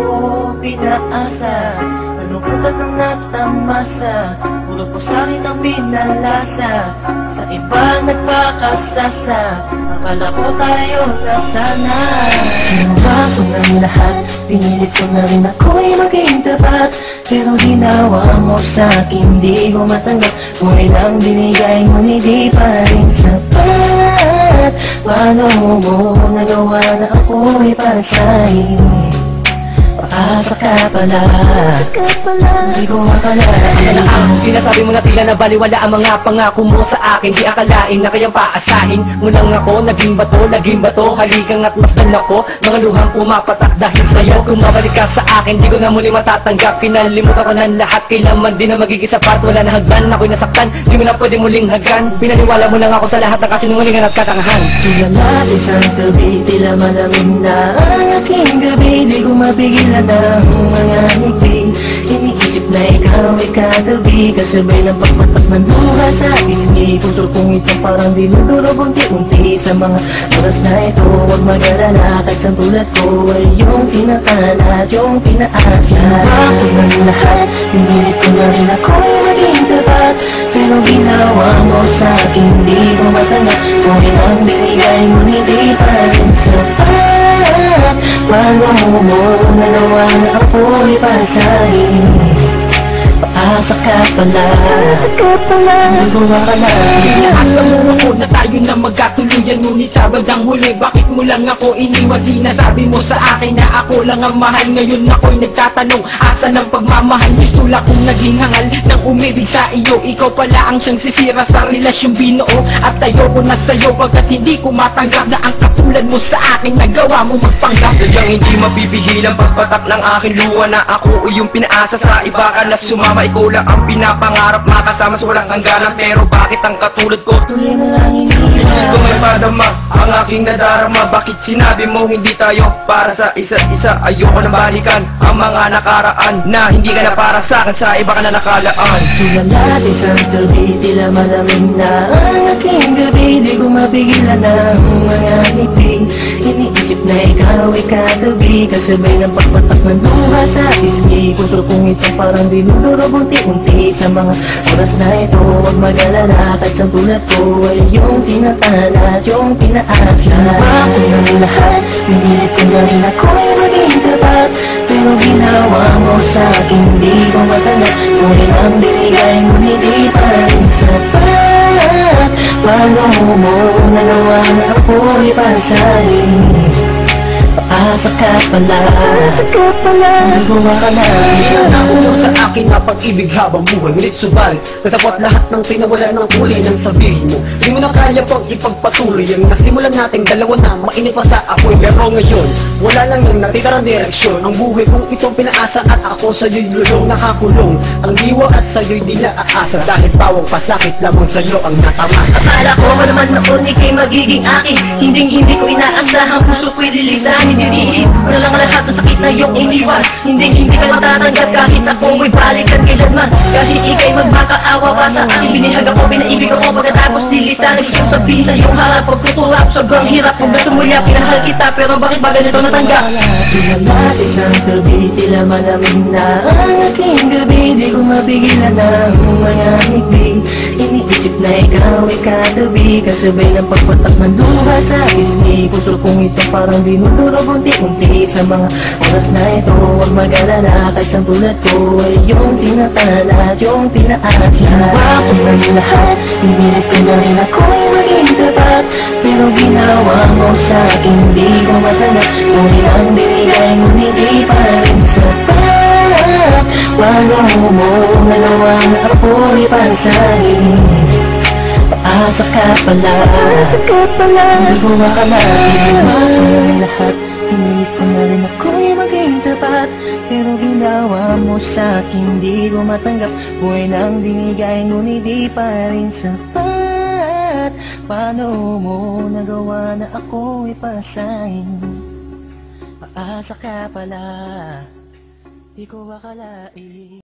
ko pinaasa Panugod ang natamasa. Puro po sa'kin ang pinalasa Sa iba nagpakasasa. Akala ko tayo nasana Ginawa ko ng lahat Pinilit ko na rin ako'y maging tapat. Pero hinawa mo sa'kin Di ko matanggap. Tunay lang binigay mo Hindi pa rin sapat. Paano mo nagawa na ako'y para Paasa ka pala? Hindi ko na ang akalain sinasabi mo na tila na baliwala ang mga pangako mo sa akin. Di akalain na kayang paasahin. Mo lang ako Naging bato, naging bato, haligang at masdan ako. Mga luhang pumapatak dahil sa'yo. Kung mabalik ka sa akin, di ko na muli matatanggap. Pinalimutan ko ng lahat, kailanman din na magiging sapat. Wala na hagdan, ako'y nasaktan, di mo na pwede muling hagan Pinaniwala mo lang ako sa lahat ng kasinungalingan at katangahan Tulala sa isang gabi Tila malamig na ang aking gabi. Di ko mapigilan ang mga ngiti. Iniisip na ikaw ay katabi Kasabay ng pagpatak ng luha sa pisngi Puso kong ito parang dinudurog unti-unti. Sa mga oras na ito Huwag mag-alala. Kahit sa tulad ko ay yung sinatan At yung pinaasa. Ako ng lahat Pinilit ko na rin ako'y maging tapat. Pero ginawa mo sa'kin Di ko matanggap Kung ilang binigay mo Hindi pa rin sapat Paano mo nagawa na ako'y para Paasa ka pala. Paasa ka pala. Hindi ko akalain Inaasa mo ako na tayo na magkatuluyan Ngunit sa bandang huli. Bakit mo lang ako iniwan? Sinasabi mo sa akin na ako lang ang mahal. Ngayon ako'y nagtatanong Asa ng pagmamahal? Mistula kong naging hangal Nang umibig sa iyo Ikaw pala ang siyang sisira sa relasyong binuo At tayo ko na sa'yo Pagkat hindi ko matanggap Na ang katulad mo sa akin Nagawa mo magpanggap. Sadyang hindi mapipigil ang pagpatak ng aking luha Na ako ay yung pinaasa sa iba ka na sumama Ikaw lang ang pinapangarap makasama sa walang hangganan. Pero bakit ang katulad ko? Tuloy na lang Hindi ko may padama aking nadarama. Bakit sinabi mo hindi tayo para sa isa't isa? Ayoko na balikan ang mga nakaraan Na hindi ka na para sa akin sa iba ka na nakalaan. Tulala sa isang gabi Tila malamig na. Ang aking gabi Di ko mapigilan ang mga ngiti. Iniisip na ikaw ay katabi Kasabay ng pagpatak ng luha sa pisngi Puso kong ito parang dinudurog unti-unti Sa mga oras na ito Huwag mag-alala. Kahit sa tulad ko ay yung sinatan At yung pinaasa Ako ng lahat Pinilit ko na rin ako'y maging tapat. Pero ginawa mo sa'kin Di ko matanggap Kung ilang binigay mo Hindi pa rin sapat. Paano mo nagawa na ako'y para Paasa ka pala? Paasa ka pala? Hindi ko akalain Nakuha sa akin na pag-ibig habang buhay Ngunit subalit, natapot lahat ng pinawala ng kulay ng sabihin mo. Di mo na kaya pang ipagpatuloy Ang nasimulan nating dalawa na mainit pa sa apoy. Pero ngayon, wala lang yung natitarang direksyon. Ang buhay kong itong pinaasa at ako sa'yo'y lulong nakakulong. Ang diwa at sa'yo'y di naaasa. Dahil bawang pasakit lamang sa'yo ang natamasa. Akala ko naman noon ikay magiging akin. Hindi hindi ko inaasahan Puso ko'y lilisanin Diniisip ko na lang lahat ng sakit na iyong iniwan. Hindi hindi ka matatanggap Kahit ako. Mo'y balikan kailanman Kahit ikay magmakaawa pa sa akin. Binihag ako, pinaibig ako. Pagkatapos lilisanin Gusto kong sabihin sa iyong harap. Pagtutulap, sobrang hirap. Kung gusto mo niya, pinahal kita. Pero bakit ba ganito natanggap? Sa isang gabi Tila malamig na. Ang aking gabi Di ko mapigilan ang mga ngiti. Iniisip na ikaw ay katabi Kasabay ng pagpatak ng luha sa pisngi Puso kong ito parang dinudurog unti-unti Sa mga oras na ito Huwag mag-alala. Kahit sa tulad ko ay yung sinatan At yung pinaasa Ginawa ko ng lahat Pinilit ko na rin ako'y maging tapat Pero ginawa mo sa'kin Di ko matanggap Kung ilang binigay mo Hindi pa rin sapat Paano mo nagawa na ako'y para sa'yo Paasa ka pala Paasa ka pala Hindi ko akalain Ang lahat Pinilit ko na rin ako'y mo sa'kin Di ko matanggap. Buhay nang binigay Ngunit di pa rin sapat. Paano mo nagawa na ako'y pasahin? Paasa ka pala Di ko akalain